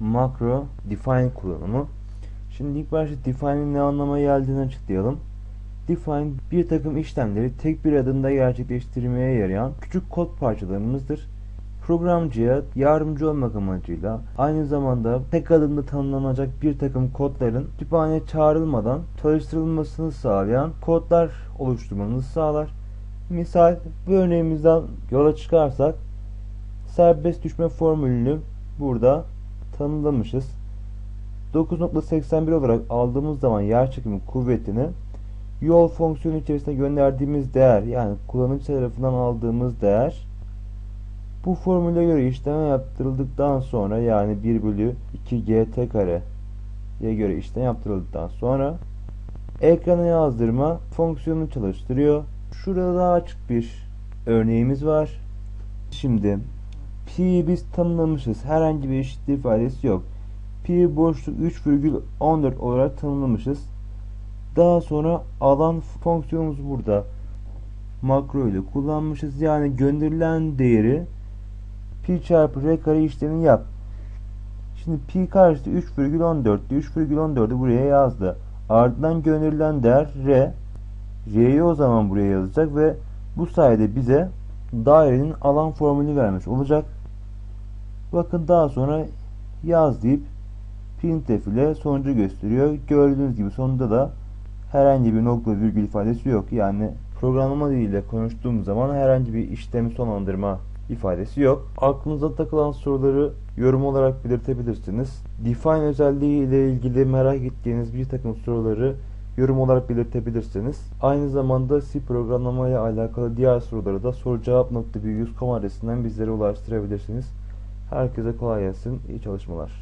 Macro define kullanımı. Şimdi ilk başta define'in ne anlama geldiğini açıklayalım. Define bir takım işlemleri tek bir adımda gerçekleştirmeye yarayan küçük kod parçalarımızdır. Programcıya yardımcı olmak amacıyla aynı zamanda tek adımda tanımlanacak bir takım kodların kütüphaneye çağrılmadan çalıştırılmasını sağlayan kodlar oluşturmanızı sağlar. Misal bu örneğimizden yola çıkarsak serbest düşme formülünü burada tanımlamışız. 9.81 olarak aldığımız zaman yerçekimi kuvvetini yol fonksiyonu içerisinde gönderdiğimiz değer yani kullanıcı tarafından aldığımız değer bu formüle göre işlem yaptırıldıktan sonra yani 1 bölü 2 gt kareye göre işlem yaptırıldıktan sonra ekrana yazdırma fonksiyonunu çalıştırıyor. Şurada daha açık bir örneğimiz var. Şimdi pi'yi biz tanımlamışız. Herhangi bir eşitlik ifadesi yok. Pi boşluk 3,14 olarak tanımlamışız. Daha sonra alan fonksiyonumuz burada makro ile kullanmışız. Yani gönderilen değeri pi çarpı r kare işlemini yap. Şimdi pi karşıtı 3,14 3,14'ü buraya yazdı. Ardından gönderilen değer r. R'yi o zaman buraya yazacak ve bu sayede bize dairenin alan formülünü vermiş olacak. Bakın daha sonra yaz deyip printf ile sonucu gösteriyor. Gördüğünüz gibi sonunda da herhangi bir nokta virgül ifadesi yok. Yani programlama diliyle konuştuğum zaman herhangi bir işlemi sonlandırma ifadesi yok. Aklınıza takılan soruları yorum olarak belirtebilirsiniz. Define özelliği ile ilgili merak ettiğiniz bir takım soruları yorum olarak belirtebilirsiniz. Aynı zamanda C programlamaya alakalı diğer soruları da sorucevap.bilgius.com adresinden bizlere ulaştırabilirsiniz. Herkese kolay gelsin, iyi çalışmalar.